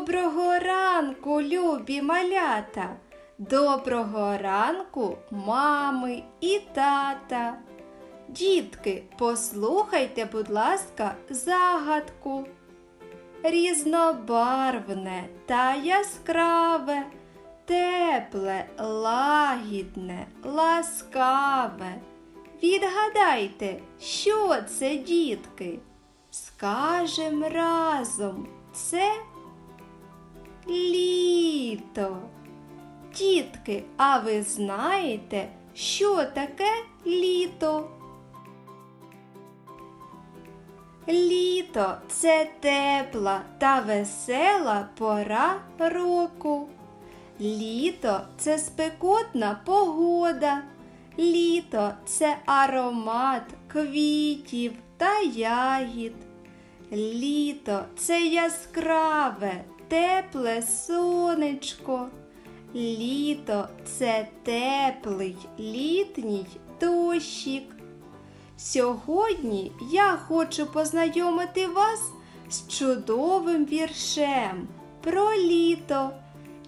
Доброго ранку, любі малята! Доброго ранку, мами і тата. Дітки, послухайте, будь ласка, загадку. Різнобарвне та яскраве, тепле, лагідне, ласкаве. Відгадайте, що це, дітки? Скажем разом, це літо. Дітки, а ви знаєте, що таке літо? Літо це тепла та весела пора року. Літо це спекотна погода. Літо це аромат квітів та ягід. Літо це яскраве, тепле сонечко. Літо це теплий літній дощик. Сьогодні я хочу познайомити вас з чудовим віршем про літо,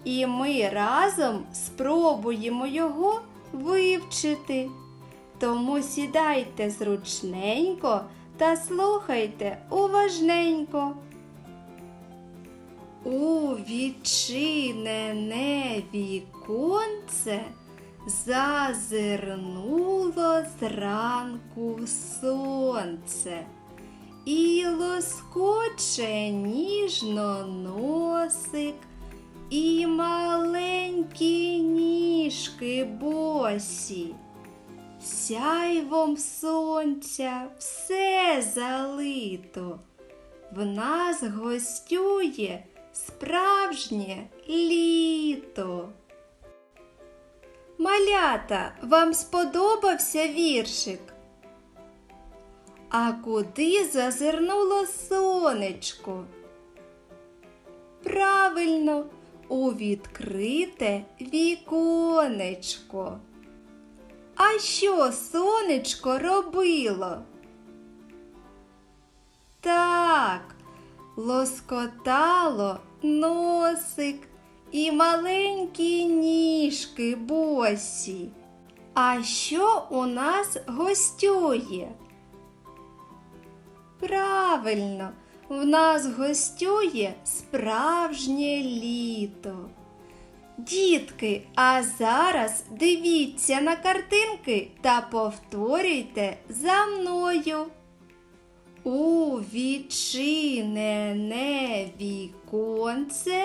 і ми разом спробуємо його вивчити. Тому сідайте зручненько та слухайте уважненько. У відчинене віконце зазирнуло зранку сонце і лоскоче ніжно носик, і маленькі ніжки босі. Сяйвом сонця все залито. В нас гостює справжнє літо. Малята, вам сподобався віршик? А куди зазирнуло сонечко? Правильно, у відкрите віконечко. А що сонечко робило? Лоскотало носик і маленькі ніжки босі. А що у нас гостює? Правильно, в нас гостює справжнє літо. Дітки, а зараз дивіться на картинки та повторюйте за мною. У відчинене віконце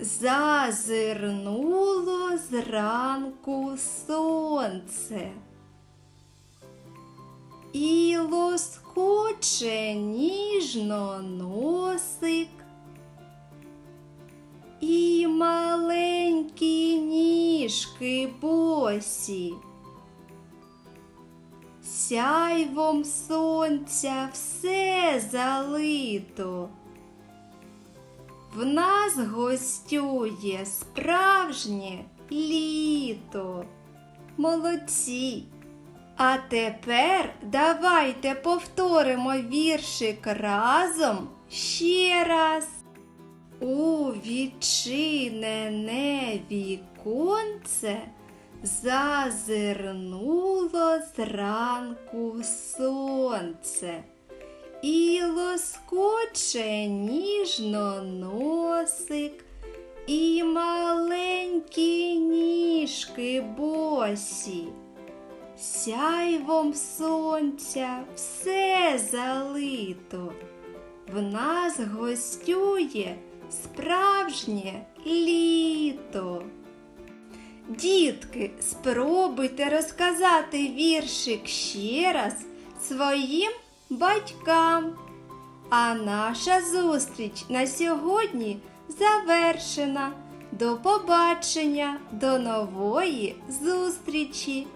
зазирнуло зранку сонце. І лоскоче ніжно носик, і маленькі ніжки босі. Сяйвом сонця все залито. В нас гостює справжнє літо. Молодці. А тепер давайте повторимо віршик разом ще раз. У відчинене віконце зазирнуло зранку сонце і лоскоче ніжно носик, і маленькі ніжки босі. Сяйвом сонця все залито. В нас гостює справжнє літо. Дітки, спробуйте розказати віршик ще раз своїм батькам. А наша зустріч на сьогодні завершена. До побачення, до нової зустрічі!